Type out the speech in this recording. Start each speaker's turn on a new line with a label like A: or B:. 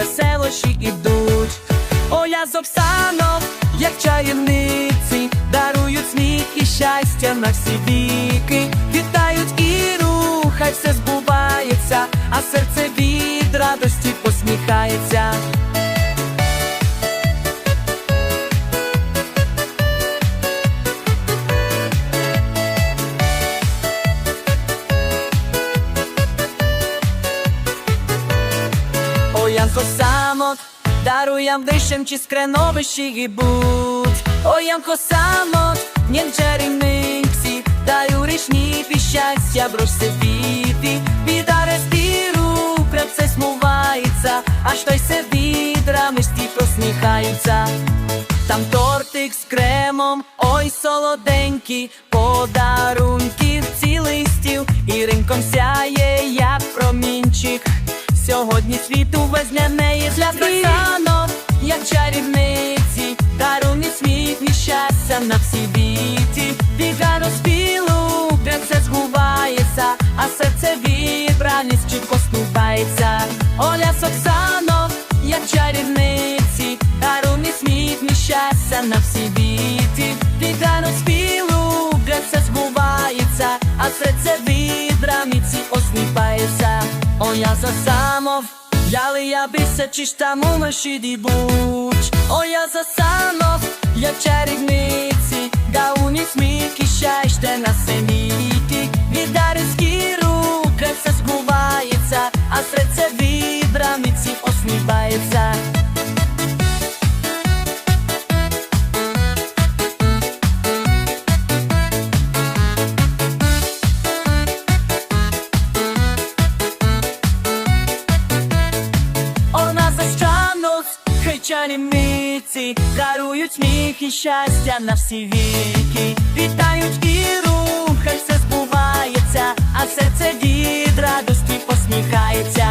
A: веселощі ідуть. Оля з Оксаном, як чаєвниці, дарують сміх і щастя на всі віки. Вітають і рухай все збувається, а серце від радості посміхається. Darujem wyższym ci skrenowysi i but O Janko samot, nie czerwnyksi Daju ryśni щастя, брош се віти Біда респіру, пред все смувається. Аж той се відра, мисті посміхаються. Там тортик з кремом, ой солоденький. Подарунків цілий стіл І ринком сяє, світу везняне для Санов, як чарівниці, даруні сміх і щастя на всі віті, Віка розпілу, де все згувається, а серце від чітко ступається. Оля Соксанов, як чарівниці, даруні сміх і щастя на всі віті, Віка розпілу, де все згувається, а серце від раміці осміпається. О, я за самов, яли я бися, чи ж там у машиді будь. О, я за самов, як чарівниці, гауні сміх чарівниці дарують сміх і щастя на всі віки. Вітають і рухай все збувається, а серце від радості посміхається.